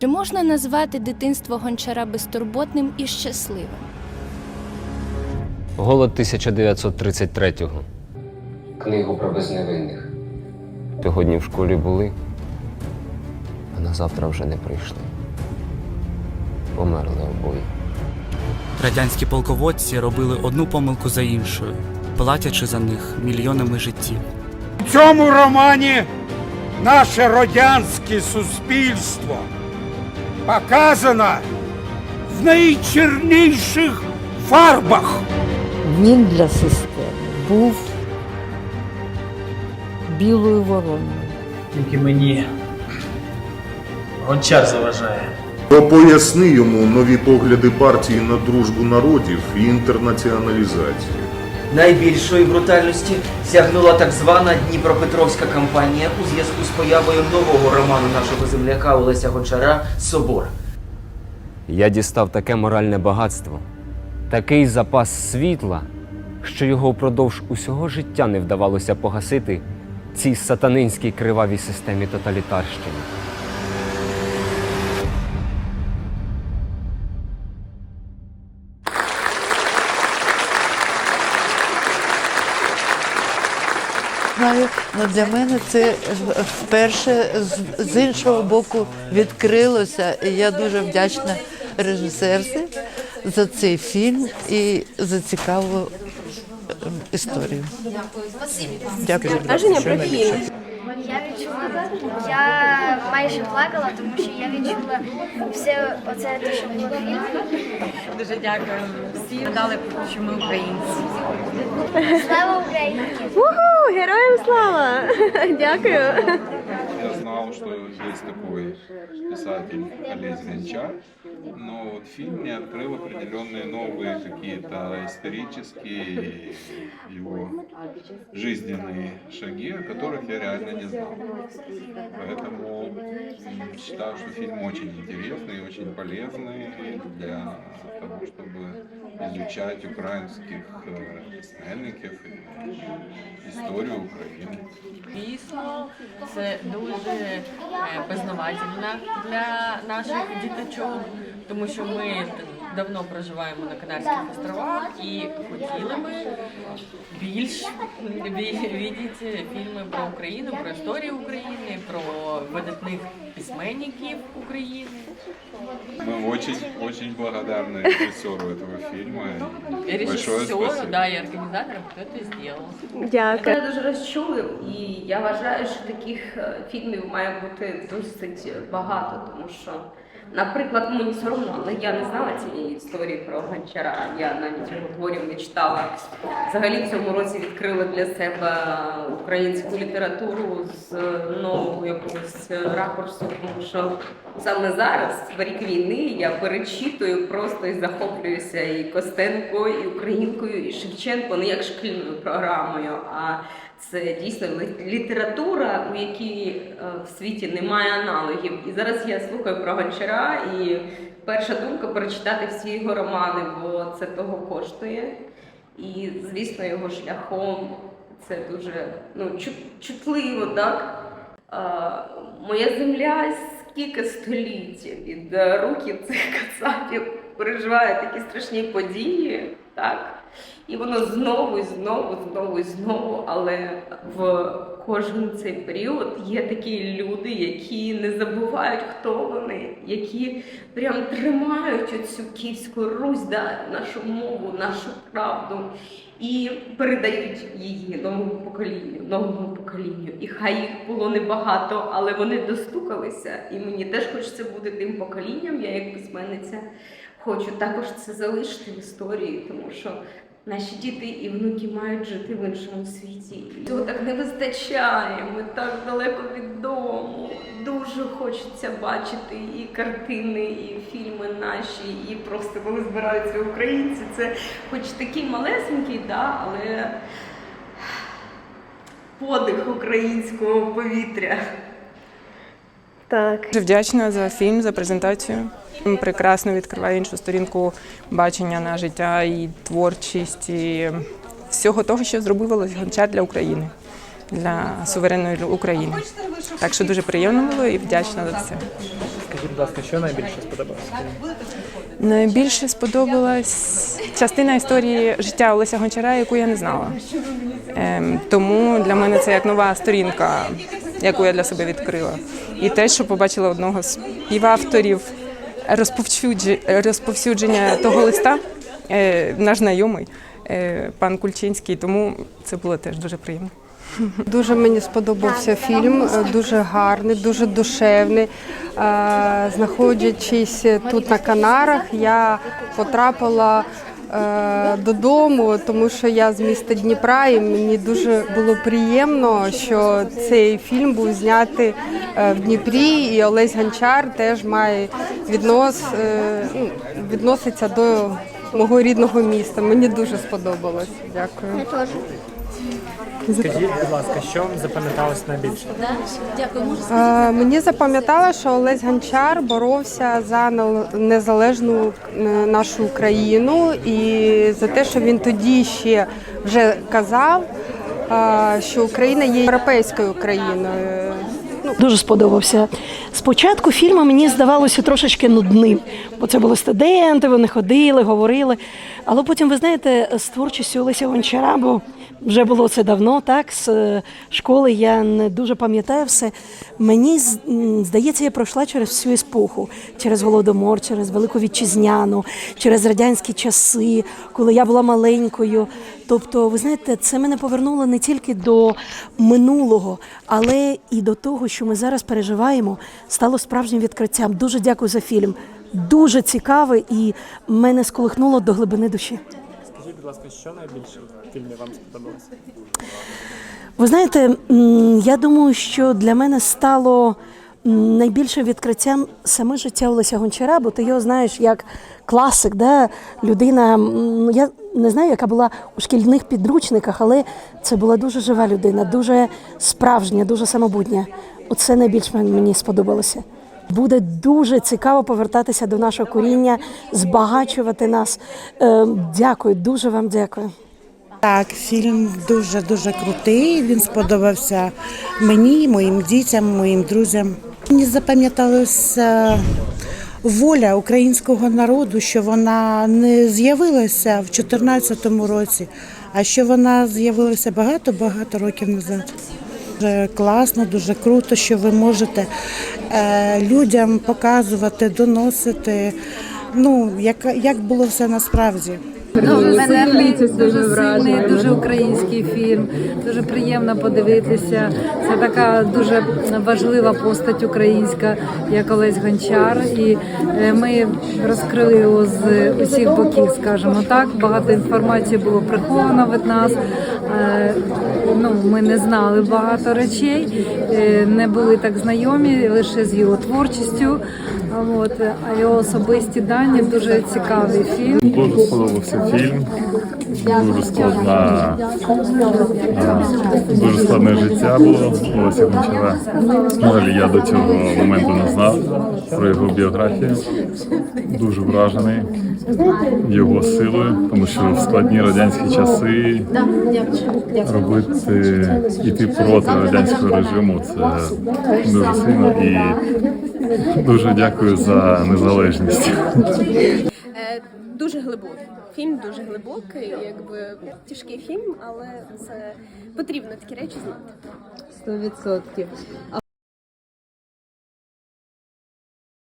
Чи можна назвати дитинство гончара безтурботним і щасливим? Голод 1933-го. Книгу про безневинних. Сьогодні в школі були, а на завтра вже не прийшли. Померли обоє. Радянські полководці робили одну помилку за іншою, платячи за них мільйонами життів. У цьому романі наше радянське суспільство показано в найчерніших фарбах. Він для системи був білою вороною. Тільки мені гончар заважає. То поясни йому нові погляди партії на дружбу народів і інтернаціоналізацію. Найбільшої брутальності сягнула так звана Дніпропетровська кампанія у зв'язку з появою нового роману нашого земляка Олеся Гончара Собор. Я дістав таке моральне багатство, такий запас світла, що його впродовж усього життя не вдавалося погасити цій сатанинській кривавій системі тоталітарщини. Знаю, але для мене це вперше з, іншого боку відкрилося, і я дуже вдячна режисерці за цей фільм і за цікаву е, історію. Дякую. Дякую. Я відчула, я майже плакала, тому що я відчула все оце те, що було в фільмі. Дуже дякую всім. Дали, що ми українці. Слава Україні! Уху, героям слава! Дякую. Я знал, что есть такой писатель Олесь Гончар, но вот фильм мне открыл определенные новые какие-то исторические его жизненные шаги, о которых я реально не знал. Поэтому м, считаю, что фильм очень интересный и очень полезный для того, чтобы изучать украинских э, письменников и историю Украины. Дійсно, це дуже е, пізнавательно для наших діточок, тому що ми давно проживаємо на Канарських островах і хотіли би більш бачити фільми про Україну, про історію України, про видатних письменників України. Мы очень, очень благодарны режиссеру этого фильма. І И большое режисеру, спасибо. да, і організаторам, хто це зробив. Дякую. Мене дуже розчулив, і я вважаю, що таких е, фільмів має бути досить багато, тому що, наприклад, мені соромно, але я не знала цієї історії про гончара. Я навіть його творів не читала. Взагалі в цьому році відкрила для себе українську літературу з якогось ракурсу, тому що саме зараз, в рік війни, я перечитую просто і захоплююся і Костенко, і Українкою, і Шевченко, не як шкільною програмою, а це дійсно література, у якій е, в світі немає аналогів. І зараз я слухаю про Гончара, і перша думка перечитати всі його романи, бо це того коштує. І, звісно, його шляхом це дуже ну, чутливо, так? Моя земля скільки століть від е, руків цих кацапів переживає такі страшні події, так? І воно знову знову, знову знову, але в кожен цей період є такі люди, які не забувають, хто вони, які прям тримають оцю Київську Русь, да, нашу мову, нашу правду і передають її новому поколінню, новому поколінню. І хай їх було небагато, але вони достукалися. І мені теж хочеться бути тим поколінням. Я як письменниця хочу також це залишити в історії, тому що наші діти і внуки мають жити в іншому світі. Цього так не вистачає. Ми так далеко від дому. Дуже хочеться бачити і картини, і фільми наші, і просто коли збираються українці. Це хоч такий малесенький, да, але подих українського повітря. Так. Дуже вдячна за фільм, за презентацію. Він прекрасно відкриває іншу сторінку бачення на життя і творчість і всього того, що зробив Гончар для України, для суверенної України. Так що дуже приємно було і вдячна за це. Скажіть, будь ласка, що найбільше сподобалося? Найбільше сподобалась частина історії життя Олеся Гончара, яку я не знала. Ем, тому для мене це як нова сторінка, яку я для себе відкрила. І те, що побачила одного з співавторів розповсюдження, того листа, е, наш знайомий, е, пан Кульчинський, тому це було теж дуже приємно. Дуже мені сподобався фільм, дуже гарний, дуже душевний. Е, Знаходячись тут на Канарах, я потрапила додому, тому що я з міста Дніпра, і мені дуже було приємно, що цей фільм був знятий е, в Дніпрі, і Олесь Гончар теж має віднос, е, ну, відноситься до мого рідного міста. Мені дуже сподобалось. Дякую. Скажіть, будь ласка, що вам запам'яталось найбільше? Е, Мені запам'ятало, що Олесь Гончар боровся за незалежну е, нашу Україну і за те, що він тоді ще вже казав, е, що Україна є європейською країною. Ну, Дуже сподобався. Спочатку фільм мені здавалося трошечки нудним, бо це були студенти, вони ходили, говорили. Але потім, ви знаєте, з творчістю Олеся Гончара, бо вже було це давно, так, з е, школи я не дуже пам'ятаю все. Мені здається, я пройшла через всю епоху, через Голодомор, через Велику Вітчизняну, через радянські часи, коли я була маленькою. Тобто, ви знаєте, це мене повернуло не тільки до минулого, але і до того, що ми зараз переживаємо, стало справжнім відкриттям. Дуже дякую за фільм. Дуже цікавий і мене сколихнуло до глибини душі. Ласка, що найбільше в фільмі вам сподобалося? Ви знаєте, я думаю, що для мене стало найбільшим відкриттям саме життя Олеся Гончара, бо ти його знаєш як класик, да? людина. ну, Я не знаю, яка була у шкільних підручниках, але це була дуже жива людина, дуже справжня, дуже самобутня. Оце найбільше мені сподобалося. Буде дуже цікаво повертатися до нашого коріння, збагачувати нас. Е, Дякую, дуже вам дякую. Так, фільм дуже дуже крутий. Він сподобався мені, моїм дітям, моїм друзям. Мені запам'яталася воля українського народу, що вона не з'явилася в 2014 році, а що вона з'явилася багато-багато років назад. Дуже класно, дуже круто, що ви можете людям показувати, доносити. Ну, як, як було все насправді. Дуже сильний, дуже сильний, дуже український фільм. Дуже приємно подивитися. Це така дуже важлива постать українська, як Олесь Гончар. І е, ми розкрили його з усіх боків, скажімо так. Багато інформації було приховано від нас. Ну, ми не знали багато речей, е, не були так знайомі лише з його творчістю. От, а його особисті дані дуже цікавий фільм. Дуже сподобався фільм. Дуже складна, дуже складне життя було Олеся Гончара. Взагалі я до цього моменту не знав про його біографію. Дуже вражений його силою, тому що в складні радянські часи робити іти проти радянського режиму це дуже сильно і дуже дякую за незалежність. Е, Дуже глибокий. Фільм дуже глибокий, якби тяжкий фільм, але це потрібно такі речі знати. Сто відсотків.